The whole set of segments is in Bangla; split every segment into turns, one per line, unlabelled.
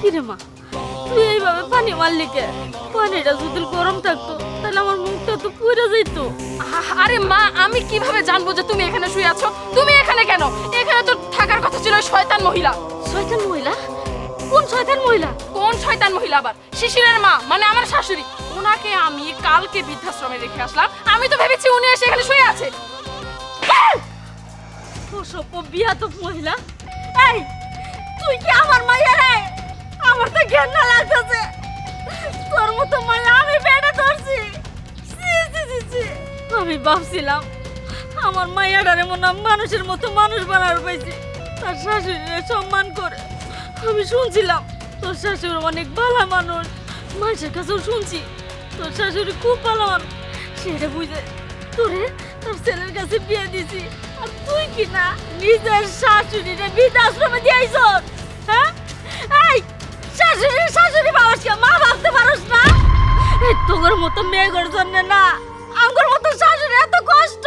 কিরে মা? তুই এইভাবে পানি মারলি কে? পানিটা যদি গরম থাকতো তাহলে আমার মুখটা তো পুড়ে যেত।
আরে মা আমি কীভাবে জানব যে তুমি এখানে শুয়ে আছো? তুমি এখানে কেন? এখানে তো থাকার কথা ছিল শয়তান মহিলা।
শয়তান মহিলা? কোন শয়তান মহিলা?
কোন শয়তান মহিলা আবার? শিশিরের মা মানে আমার শাশুড়ি। ওনাকে আমি কালকে বৃদ্ধাশ্রমে রেখে আসলাম। আমি তো ভেবেছি উনি এসে এখানে শুয়ে আছে।
অসভ্য বিয়াত মহিলা। এই ঘেন্না লাগতেছে। তোর মতো মাইয়া আমি পেটে ধরছি। আমি ভাবছিলাম, আমার মাইয়াটারে মনে মানুষের মতো মানুষ বানার পাইছি। তার শাশুড়িরে সম্মান করে। আমি শুনছিলাম, তোর শাশুড়ি অনেক ভালো মানুষ। মানুষের কাছেও শুনছি, তোর শাশুড়ি খুব ভালো মানুষ। সেটা বুঝে তোরে তোর ছেলের কাছে বিয়ে দিছি। আর তুই কি না নিজের শাশুড়িরে বৃদ্ধাশ্রমে দিয়েছ তোর মতো মেয়ের জন্য না আমার মতো শাশুড়ি এত কষ্ট।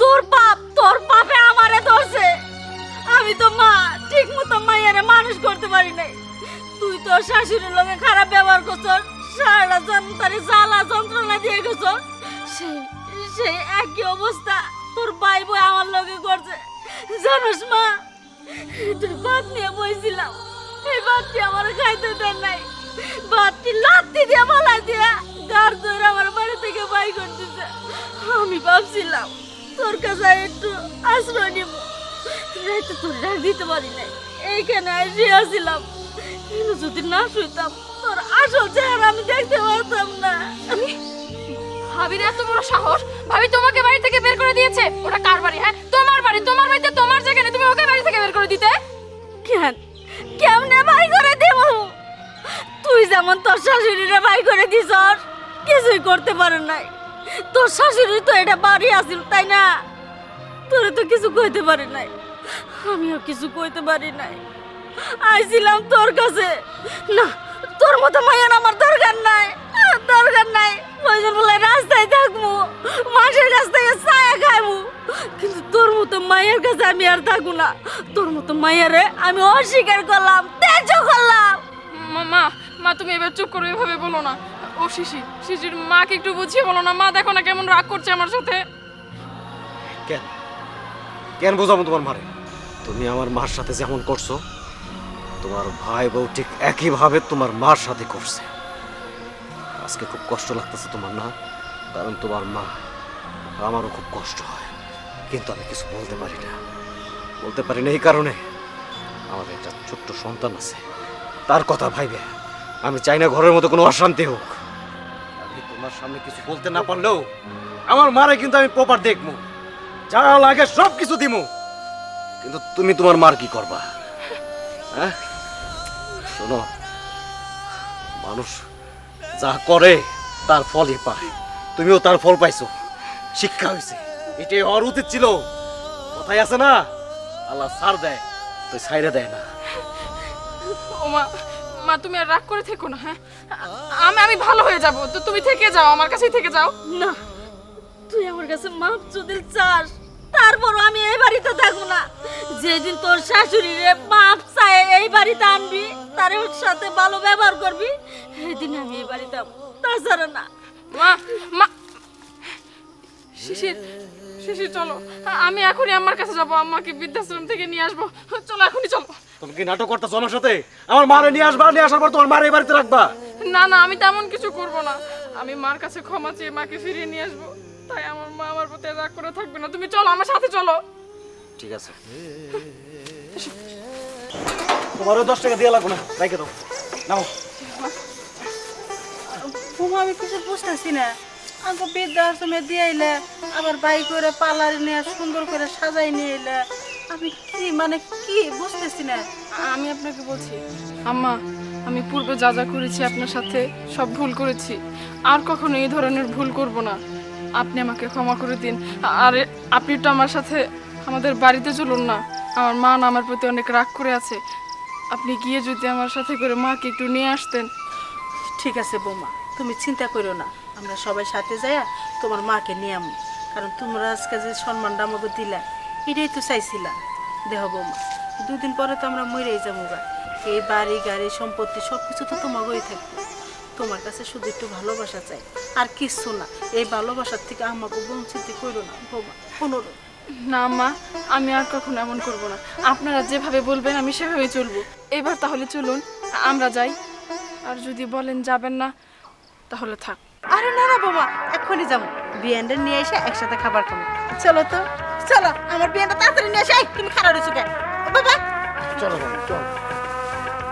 তোর পাপ, তোর পাপে আমারে ধরছে। আমি তো মা ঠিক মতো মাইয়ারে মানুষ করতে পারি নাই। তুই তো শাশুড়ির লোকে খারাপ ব্যবহার করছস, সারাটা যন্ত্রে জ্বালা যন্ত্রণা দিয়ে গেছ সেই সেই একই অবস্থা তোর ভাই বই আমার লগে করছে। জানোস মা, তুই ভাত নিয়ে বইছিলাম। এই ভাতটি আমার খাইতে দেন নাই? ভাতটি লাত্তি দিয়ে বলাই দিয়া গার ধরে আমার বাড়ি থেকে বাই করে দিছে আমি ভাবছিলাম, তোর কাছে একটু আশ্রয় নিব। রাইতে তোর ডাক দিতে পারি নাই। এইখানে আসিয়াছিলাম কিন্তু যদি না শুইতাম তোর আসল চেহারা আমি দেখতে পারতাম না।
ভাবির এত বড় সাহস। ভাবি তোমাকে বাড়ি থেকে বের করে দিয়েছে। ওটা
তোর শাশুড়িরে বাই করে দিস কিছুই করতে পারে নাই। তোর শাশুড়ি তো এটা বাড়ি আসিল তাই না? তোরে তো কিছু কইতে পারি নাই। আমিও কিছু কইতে পারি নাই। আইছিলাম তোর কাছে। না, তোর মতো মায়ের আমার দরকার নাই। দরকার নাই প্রয়োজন বলে রাস্তায় থাকব মাসের কাছ থেকে ছায়া খাইবো। কিন্তু তোর মতো মায়ের কাছে আমি আর থাকব না। তোর মতো মায়েরে আমি অস্বীকার করলাম ত্যায্য করলাম।
মা মা, তুমি এবার চুপ করে, এভাবে বলো না। ও শিশি, শিশির মাকে একটু বুঝিয়ে বলো না। মা, দেখো না কেমন রাগ করছে আমার সাথে।
কেন? কেন বোঝাবো তোমার মারে? তুমি আমার মার সাথে যেমন করছ, তোমার ভাই বউ ঠিক একইভাবে তোমার মার সাথে করছে। আজকে খুব কষ্ট লাগতেছে তোমার, না? কারণ তোমার মা, আমারও খুব কষ্ট হয়। কিন্তু আমি কিছু বলতে পারি না। বলতে পারি না এই কারণে। আমাদের একটা ছোট্ট সন্তান আছে। তার কথা ভাইবে। আমি চাই না ঘরের মতো কোনো অশান্তি হোক। আমি তোমার সামনে কিছু বলতে না পারলেও আমার মারে কিন্তু আমি প্রপার দেখব। যা লাগে সব কিছু দিমু। কিন্তু তুমি তোমার মার কি করবা? হ্যাঁ? শোনো মানুষ যা করে তার ফলই পায়। তুমিও তার ফল পাইছো। শিক্ষা হয়েছে। এটাই হওয়ার উচিত ছিল। কথাই আছে না আল্লাহ সার দেয় তো সাইরে দেয় না।
ও মা তুমি আর রাগ করে থেকো না হ্যাঁ? আমি আমি ভালো হয়ে যাব। তো তুমি থেকে যাও আমার কাছেই থেকে যাও।
না তুই আমার কাছে মাপ যদি চাস তারপর আমি এই বাড়িতে থাকব না। যেদিন তোর শাশুড়ি রে মাপ চায় এই বাড়িতে আনবি তার সাথে ভালো ব্যবহার করবি সেদিন আমি এই বাড়িতে তাছাড়া না।
মা মা শিশির শিশির চলো। আমি এখনই আমার কাছে যাব আমাকে বৃদ্ধাশ্রম থেকে নিয়ে আসব। চলো এখনই চলো।
তুমি কি নাটক করতেছো আমার সাথে? আমার মারে নিয়ে আসবা নিয়ে আসার পর তোমার মারে এই বাড়িতে রাখবা।
না না আমি তেমন কিছু করব না। আমি মার কাছে ক্ষমা চেয়ে মাকে ফিরিয়ে নিয়ে আসব। তাই আমার মা আমার প্রতি রাগ করে থাকবে না। তুমি চলো আমার সাথে চলো।
ঠিক আছে। তোমারও দশ টাকা দিয়ে লাগবো না। রেখে দাও। নাও
আমি কিছু বুঝতেছি না। আমাকে বৃদ্ধাশ্রমে দিয়ে এলে আবার বাই করে পার্লার নিয়ে সুন্দর করে সাজাই নিয়ে এলে আমি কি মানে কি বুঝতেছি না।
আমি আপনাকে বলছি আম্মা আমি পূর্বে যা যা করেছি আপনার সাথে সব ভুল করেছি। আর কখনো এই ধরনের ভুল করব না। আপনি আমাকে ক্ষমা করে দিন। আর আপনি তো আমার সাথে আমাদের বাড়িতে চলুন না। আমার মা না আমার প্রতি অনেক রাগ করে আছে। আপনি গিয়ে যদি আমার সাথে করে মাকে একটু নিয়ে আসতেন।
ঠিক আছে বৌমা তুমি চিন্তা করো না। আমরা সবাই সাথে যাইয়া তোমার মাকে নিয়ে আমু। কারণ তোমরা আজকে যে সম্মানটা আমাকে দিলা এটাই তো চাইছিলা দেহ বৌমা। দুদিন পরে তো আমরা মরেই যাব গা। এই বাড়ি গাড়ি সম্পত্তি সব কিছু তো তোমাকেই থাকবে। তোমার কাছে শুধু একটু ভালোবাসা চাই আর কিচ্ছু না। এই ভালোবাসার থেকে আমাকে বঞ্চিত করো না বাবা অনুরোধ।
না মা আমি আর কখনো এমন করব না। আপনারা যেভাবে বলবেন আমি সেভাবেই চলবো। এবার তাহলে চলুন আমরা যাই। আর যদি বলেন যাবেন না তাহলে থাক।
আরে না না বাবা এক্ষুনি যাব। বিয়ানটা নিয়ে এসে একসাথে খাবার খাব। চলো তো। চলো আমার বিয়েটা তাড়াতাড়ি নিয়ে এসে। তুমি খারাপ কেন? বাবা।
চলো চলো।